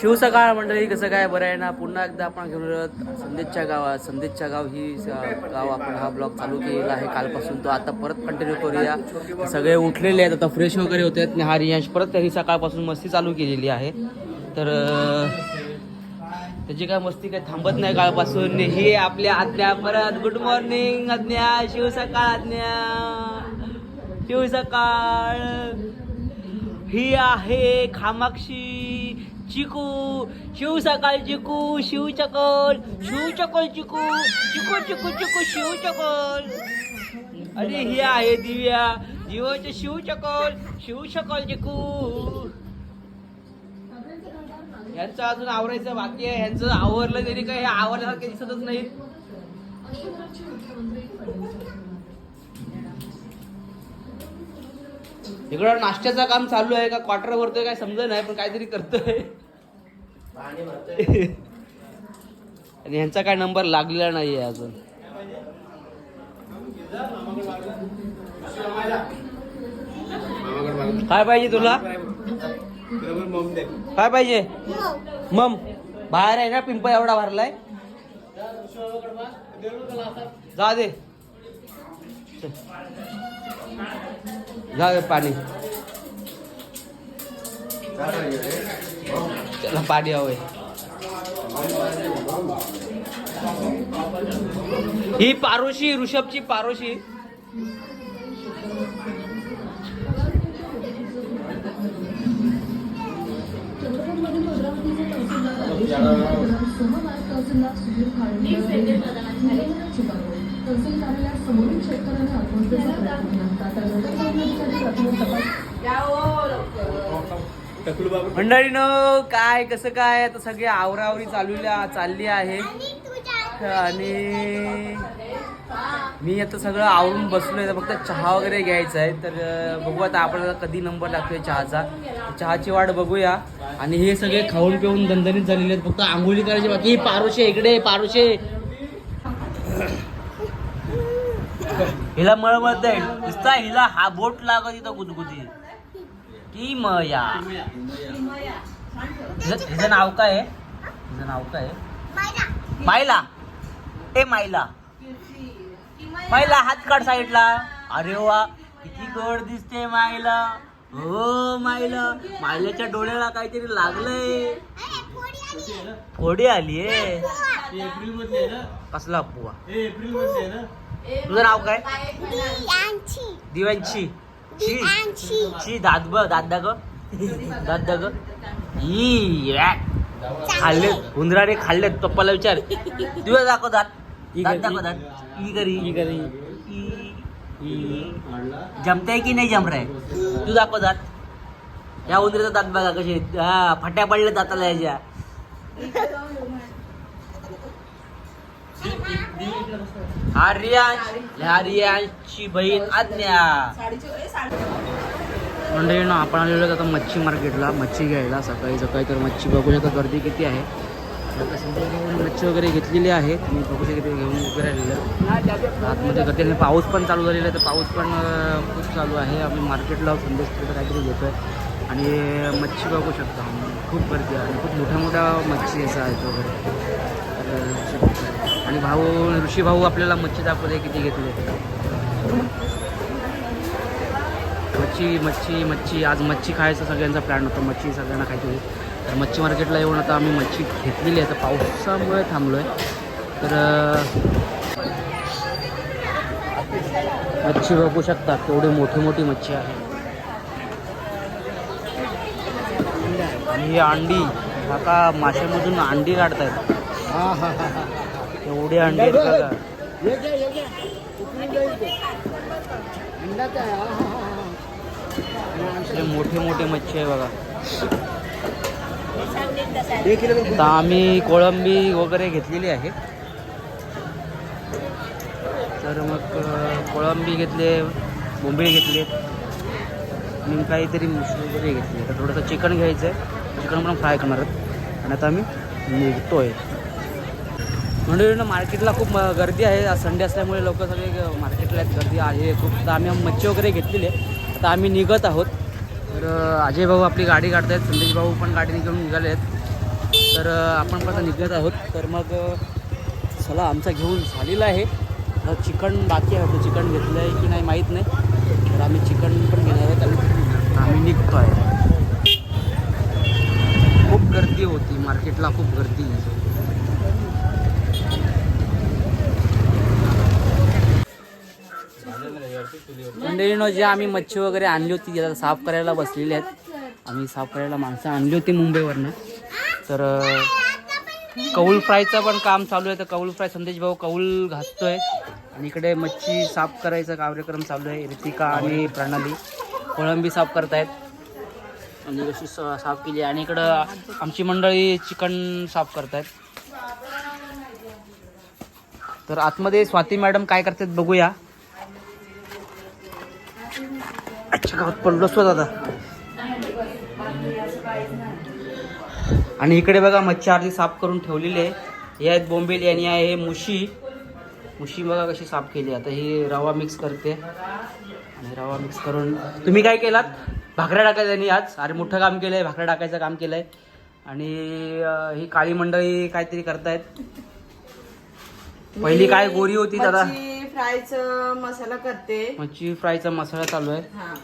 शिवसकाळ मंडळी कसं काय बरं आहे ना? पुन्हा एकदा आपण घेऊन आहोत संदेशच्या गावात. संदेशच्या गाव ही स- गाव आपण हा ब्लॉग चालू केलेला आहे कालपासून. तो आता परत कंटिन्यू करूया. सगळे उठलेले आहेत आता फ्रेश वगैरे होते आहेत. हा रियांश परत त्यांनी सकाळपासून मस्ती चालू केलेली आहे. तर त्याची काय मस्ती काय थांबत नाही कालपासून. हे आपल्या आज्ञा परत. गुड मॉर्निंग आज्ञा. शिवसकाळ आज्ञा. शिवसकाळ ही आहे खामाक्षी. चिकू शिवसकाळ चिकू शिवचकल शिवचकल चिकू चिकू चिकू चिकू शिवचकल अरे ही आहे दिव्या दिव्याचे शिव शकल चिकू यांचं अजून आवरायचं बाकी आहे ह्यांचं आवरलं तरी काय हे आवरल्यासारखे दिसतच नाही. इकडं नाश्त्याचं काम चालू आहे का? क्वार्टर भरतोय काय समजत नाही पण काहीतरी करतोय. आणि ह्यांचा काय नंबर लागलेला नाहीये अजून. काय पाहिजे तुला? काय पाहिजे? मम बाहेर आहे ना पिंपळ एवढा भरलाय. जा दे. जा दे पाणी. त्याला पाणी हवंय. ही पारोशी ऋषभची पारोशी. मंडळीनं काय कसं काय? आता सगळे आवरावरी चालूल्या चालली आहे आणि मी आता सगळं आवरून बसलोय. तर फक्त चहा वगैरे घ्यायचा आहे. तर बघू आता आपल्याला कधी नंबर लागतोय चहाचा. चहाची वाट बघूया. आणि हे सगळे खाऊन पिऊन दणदणीत झालेले आहेत. फक्त आंघोळी करायची बाकी पारोशे इकडे पारोशे. हिला मळमळत आहे नुसता हिला हा बोट लागत इथं गुदगुदी की मया हिचं नाव काय आहे? हिचं नाव काय आहे? मायला. ए मायला. मायला हात काढ साईडला. अरे वा किती गोड दिसते मायला. हो मायला. मायल्याच्या डोळ्याला काहीतरी लागलंय. फोडी आली. कसला पुवा? तुझं नाव काय? दिव्यांची शी शी दात ब दात दाग. दात दाग. ई. खाल्ले. उंदराने खाल्ले पप्पाला विचार. दिवस दाखव दात. दात दाखव दात. ई करी. ई करी. जमताय की नाही जम रहाय तू दाखव दात. या उंदराचा दात बघा कसे. हा फट्या पडल्या दाताला याच्या. हा रियांश ह्या रियांशची बहीण आज्ञा. मंडळी ना आपण आलेलो आता मच्छी मार्केटला. मच्छी घ्यायला सकाळी सकाळी तर मच्छी बघू शकता गर्दी किती आहे. मच्छी वगैरे घेतलेली आहे. तुम्ही बघू शकते घेऊन उभे राहिलेले. आतमध्ये गर्दी आणि पाऊस पण चालू झालेला आहे. तर पाऊस पण खूप चालू आहे. आम्ही मार्केटला संदेश काहीतरी घेतो आहे आणि मच्छी बघू शकता. खूप गर्दी आहे. आणि खूप मोठ्या मोठ्या मच्छी असं आहेत वगैरे. तर आणि भाऊ ऋषी भाऊ आपल्याला मच्छी दाखवते किती घेतले. मच्छी मच्छी मच्छी. आज मच्छी खायचा सगळ्यांचा प्लॅन होता. मच्छी सगळ्यांना खायची होती. तर मच्छी मार्केटला येऊन आता आम्ही मच्छी घेतलेली आहे. तर पावसामुळे थांबलो आहे तर मच्छी बघू शकता. तेवढी मोठी मोठी मच्छी आहे. आणि ही अंडी आता माशामधून अंडी काढतायत? एवढी अंडी आहेत मोठे मोठे मच्छी आहे बघा. आता आम्ही कोळंबी वगैरे घेतलेली आहे. तर मग कोळंबी घेतले बोंबीळ घेतले आणि काहीतरी मुसळी वगैरे घेतली. तर थोडंसं चिकन घ्यायचं आहे चिकन पण फ्राय करणार आहेत. आणि आता आम्ही निघतोय. म्हणजे म्हणून मार्केटला खूप गर्दी आहे. संडे असल्यामुळे लोक सगळे मार्केटला आहेत, गर्दी आहे. खूप तर आम्ही मच्छी वगैरे घेतलेली आहे. आता आम्ही निघत आहोत. तर अजय भाऊ आपली गाडी काढत आहेत संदेश भाऊ पण गाडी घेऊन निघाले आहेत. तर आपण पण निघत आहोत. तर मग चला आमचा घेऊन झालेला आहे. तर चिकन बाकी आहे. चिकन घेतलं आहे की नाही माहीत नाही. तर आम्ही चिकन पण घेणार आहे आणि आम्ही निघतो आहे खूप गर्दी होती. मार्केटला खूप गर्दी. मंडळीनं जे आम्ही मच्छी वगैरे आणली होती ज्याला साफ करायला बसलेली आहेत. आम्ही साफ करायला माणसं आणली होती मुंबईवरनं. तर कौल फ्रायचं पण काम चालू आहे. तर कौल फ्राय संदेश भाऊ कौल घासतोय. आणि इकडे मच्छी साफ करायचा कार्यक्रम चालू आहे. रितिका आणि प्रणाली कोळंबी साफ करतायत. आणि कशी स- साफ केली. आणि इकडं आमची मंडळी चिकन साफ करतायत. तर आतमध्ये स्वाती मॅडम काय करतात बघूया. अच्छा गावात पडलो असतो दादा. आणि इकडे बघा मच्छी आरती साफ करून ठेवलेली आहे. हे आहेत बोंबेल आणि आहे मुशी. मुशी बघा कशी साफ केली आता ही रवा मिक्स करते. आणि रवा मिक्स करून तुम्ही काय केलात? भाकऱ्या टाकायचं त्यांनी आज. अरे मोठं काम केलं आहे भाकऱ्या टाकायचं काम केलं आहे आणि ही काळी मंडळी काहीतरी करतायत. पहिली काय गोरी होती दादा? फ्रायचं मसाला करते. मच्छी फ्रायचा मसाला चालू आहे. हा.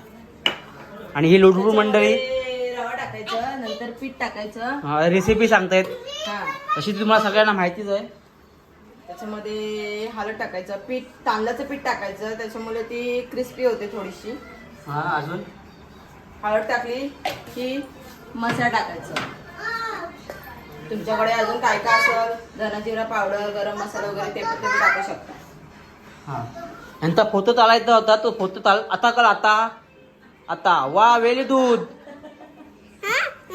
आणि ही लुडबुड मंडळी त्याच्यामध्ये रवा टाकायचं नंतर पीठ टाकायचं. रेसिपी सांगतायत. हा. अशी तुम्हाला सगळ्यांना माहितीच आहे. त्याच्यामध्ये हळद टाकायचं पीठ तांदळाचं पीठ टाकायचं. त्याच्यामुळे ती क्रिस्पी होते थोडीशी. हा अजून? हळद टाकली की मसाला टाकायचं. तुमच्याकडे अजून काय काय असेल? धना जिरा पावडर गरम मसाला वगैरे ते पण तुम्ही टाकू शकता. हा. यांचा फोटो चालायचा होता तो फोटो चाल आता कल आता. आता. वा वेली दूध.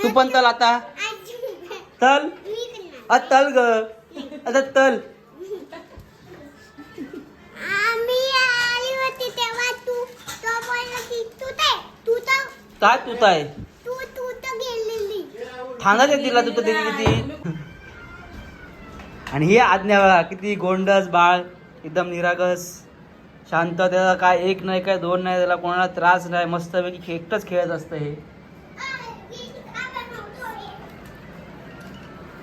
तू पण तल आता. तल अ तल ग. आता तल आम्ही आली होती तेव्हा तू तो बोलला की तू ते तू तर काय तू काय तू तू तर गेलेली. सांगायचं तिला तू तर दिली किती? आणि ही आज्ञा किती गोंडस बाळ. एकदम निरागस शांत त्याला काय एक नाही काय दोन नाही त्याला कोणाला त्रास नाही मस्तपैकी एकटंच खेळत असतं हे.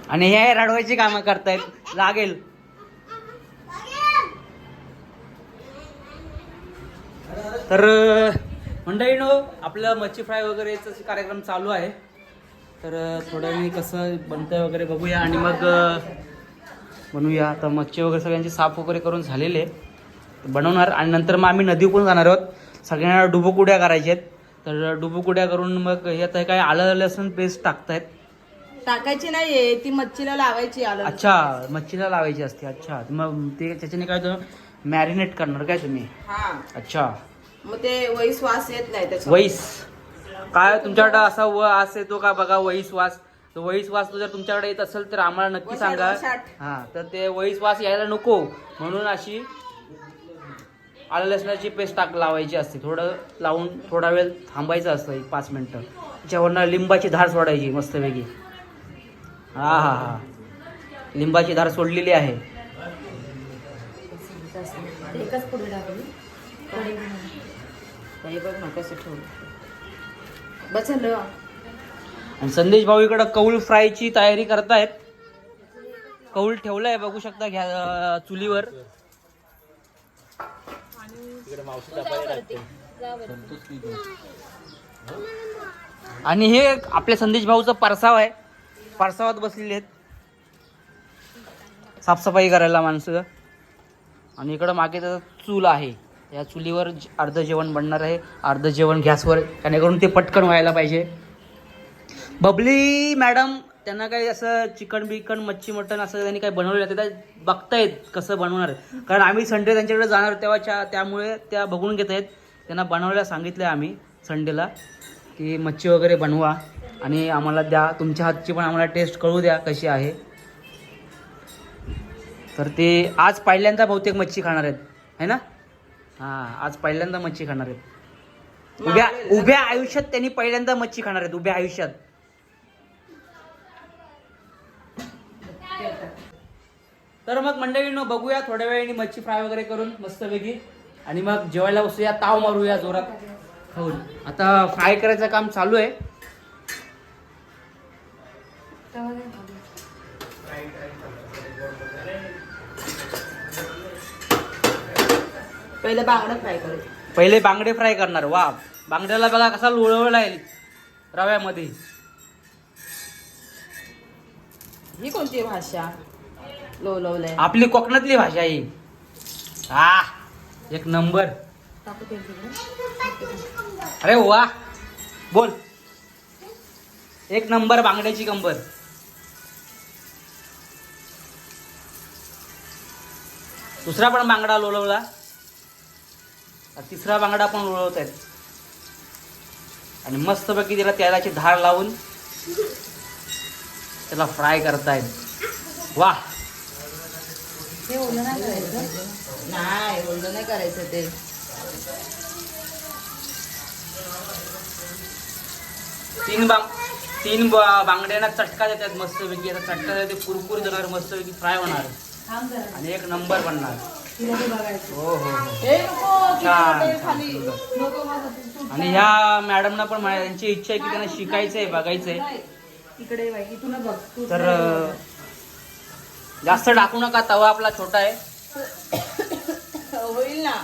आणि हे रडवायची कामं करतायत. लागेल. तर मंडळीनो आपलं मच्छी फ्राय वगैरेचा कार्यक्रम चालू आहे. तर थोड्या वेळी कसं बनतंय वगैरे बघूया आणि मग बनवूया आता मच्छी वगैरे सगळ्यांची साफ वगैरे करून झालेले आहे. बनवणार. आणि नंतर मग आम्ही नदी पण जाणार आहोत. सगळ्यांना डुबुकुड्या करायच्या आहेत. तर डुबुकुड्या करून मग हे आता काय आलं लसूण पेस्ट टाकतायत. टाकायची नाहीये. ती मच्छीला लावायची आलं अच्छा मच्छीला लावायची असते. अच्छा. मग ते त्याच्याने काय तर मॅरिनेट करणार काय तुम्ही? हा. अच्छा. मग ते वही श्वास येत नाही वैस काय तुमच्याकडे असा व आस येतो का? बघा वैस वास तो वैस वास जर तुमच्याकडे येत असेल तर आम्हाला नक्की सांगा. हा तर ते वैस वास यायला नको. म्हणून अशी आलं लसणाची पेस्ट टाक लावायची असते. थोडं लावून थोडा वेळ थांबायचं असतं एक पाच मिनटं. त्याच्यावरनं लिंबाची धार सोडायची मस्तपैकी. हा हा हा. लिंबाची धार सोडलेली आहे. एकच पुढे टाकली बघ बस झालं आणि संदेश भाऊ इकडं कौल फ्रायची तयारी करतायत. कौल ठेवलाय बघू शकता घ्या चुलीवर. आणि हे आपल्या संदेश भाऊचा परसाव आहे. परसावात बसलेले आहेत. साफसफाई करायला माणसं. आणि इकडं मागे त्याचा चूल आहे. या चुलीवर अर्ध जेवण बनणार आहे. अर्ध जेवण गॅसवर जेणेकरून ते पटकन व्हायला पाहिजे. बबली मॅडम त्यांना काही असं चिकन बिकन मच्छी मटन असं त्यांनी काही बनवलेलं आहे ते बघतायत कसं बनवणार. कारण आम्ही संडे त्यांच्याकडे जाणार तेव्हाच्या त्यामुळे त्या बघून घेत आहेत. त्यांना बनवायला सांगितलं आहे आम्ही संडेला की मच्छी वगैरे बनवा आणि आम्हाला द्या. तुमच्या हातची पण आम्हाला टेस्ट कळू द्या कशी आहे. तर ते आज पहिल्यांदा बहुतेक मच्छी खाणार आहेत है ना? हां आज पहिल्यांदा मच्छी खाणार आहेत. उभ्या उभ्या आयुष्यात त्यांनी पहिल्यांदा मच्छी खाणार आहेत उभ्या आयुष्यात. तर मग मंडळींनो बघूया थोड्या वेळाने मच्छी फ्राय वगैरे करून मस्तपैकी. आणि मग जेवायला बसूया ताव मारूया जोरात. खाऊन. आता फ्राय करायचं काम चालू आहे. पहिले बांगडे फ्राय करू पहिले बांगडे फ्राय करणार. वा. बांगड्याला बघा कसा लोळवळ येईल रव्यामध्ये. ही कोणती भाषा? लोलवलंय. आपली कोकणातली भाषा ही. हा एक नंबर. टाकू तिकडे. अरे वा बोल. एक नंबर बांगड्याची कंबर. दुसरा पण बांगडा लोळवला तिसरा बांगडा पण लोळवत आहेत आणि मस्तपैकी त्याला तेलाची धार लावून त्याला फ्राय करतायत. वा. हे ओलं नाही करायचं? नाही ओलं नाही करायचं ते. तीन बांग तीन बांगड्यांना चटका देतात मस्तपैकी. आता चटका देते कुरकुरीत होणार मस्तपैकी फ्राय होणार. आणि एक नंबर बनणार. ते हो हो हो. तू- तू- आणि ह्या मॅडमना पण त्यांची इच्छा आहे की त्यांना शिकायचंय बघायचंय. तू तर जास्त टाकू नका तवा आपला छोटा आहे. होईल ना.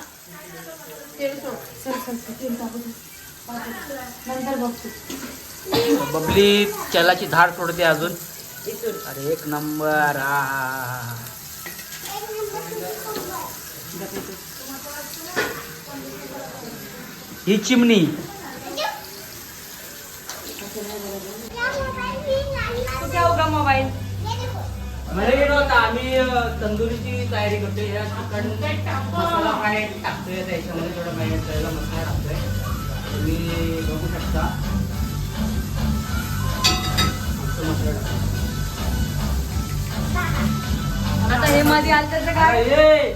बबली तेलाची धार सोडते अजून. अरे एक नंबर. ही चिमणी तू ठेव का मोबाईल मला गेलो होता आम्ही अं, तंदुरीची तयारी करतोय. या चिकन मसाला फ्राय टाकतोय त्याच्यामध्ये थोडं मॅरिनेट करायला मसाला टाकतोय. तुम्ही बघू शकता. मसाला. आता हे मध्ये आलं त्याचं काय?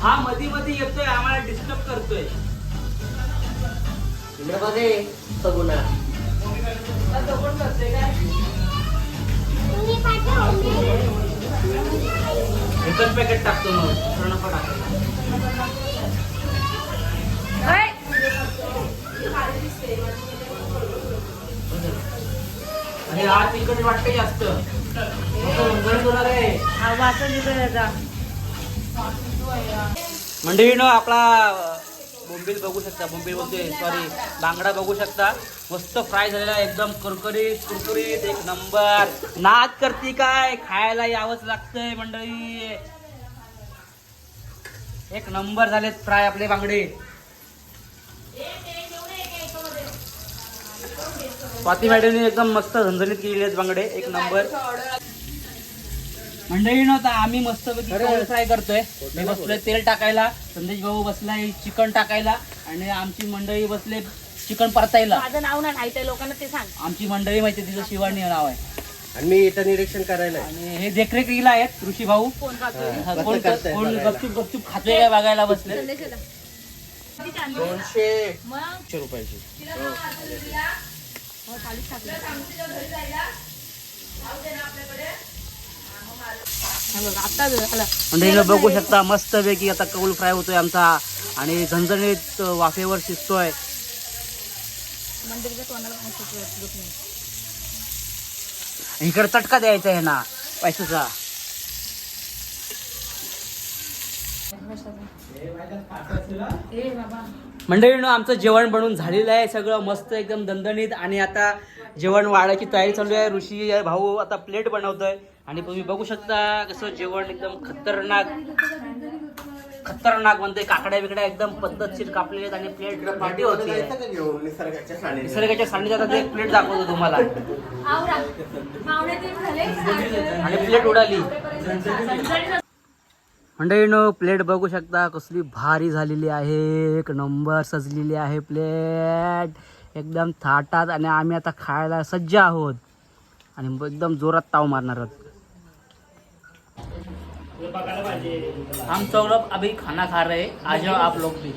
हा मधी मधी येतोय आम्हाला डिस्टर्ब करतोय. इकडे बघे सगुणा तो पण करतोय काय? एकच पॅकेट टाकतो मग दुसरं नको टाकायला. काय? आणि हा तिखट वाटते जास्त मंडळीनं आपला बोंबील बघू शकता बोंबील बोलते सॉरी बांगडा बघू शकता. मस्त फ्राय झालेला एकदम कुरकुरीत कुरकुरीत. एक नंबर नाद करती काय? खायला यावंच लागतंय मंडळी. एक नंबर झालेत फ्राय आपले बांगडे. स्वाती मॅडमने एकदम मस्त झणझणीत केलेले आहेत बांगडे. एक नंबर मंडळी नव्हता आम्ही मस्त फ्राय करतोय. मी बसलोय तेल टाकायला संदेश भाऊ बसलाय चिकन टाकायला आणि आमची मंडळी बसले चिकन परतायला. माझं नाव ना आहे लोकांना ते सांग. आमची मंडळी माहिती तिचं शिवानी नाव आहे. आणि मी इथं निरीक्षण करायला आहे. आणि हे देखरेखीला आहेत ऋषी भाऊ. कोण खातोय? हा, कोण करताय कोण बघायला. गपचूप गपचूप खातोय काय बघायला बसले. दोनशे. मग? एकशे रुपयाची. मंडळीला बघू शकता मस्त पैकी आता कौल फ्राय होतोय आमचा आणि झणझणीत वाफेवर शिजतोय. इकडे चटका द्यायचा आहे ना पैशाचा. मंडळीनं आमचं जेवण बनवून झालेलं आहे सगळं मस्त एकदम दणदणीत. आणि आता जेवण वाढायची तयारी चालू आहे. ऋषी भाऊ आता प्लेट बनवतोय. आणि तुम्ही बघू शकता कसं जेवण एकदम खतरनाक खतरनाक म्हणते काकड्या बिकड्या एकदम पद्धतशीर कापलेले आहेत आणि प्लेट पार्टी होती निसर्गाच्या साडीचा आता एक प्लेट दाखवतो तुम्हाला. आणि प्लेट उडाली. मंडळीनं प्लेट बघू शकता कसली भारी झालेली आहे. एक नंबर सजलेली आहे प्लेट एकदम थाटात आणि आम्ही आता खायला सज्ज आहोत. आणि एकदम जोरात ताव मारणार आहोत. हम सब लोग अभी खाना खा रहे हैं. आ जाओ आप लोग भी.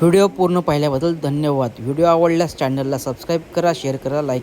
व्हिडिओ पूर्ण पाहिल्याबद्दल धन्यवाद. व्हिडिओ आवडल्यास चॅनलला सबस्क्राईब करा शेअर करा लाईक करा.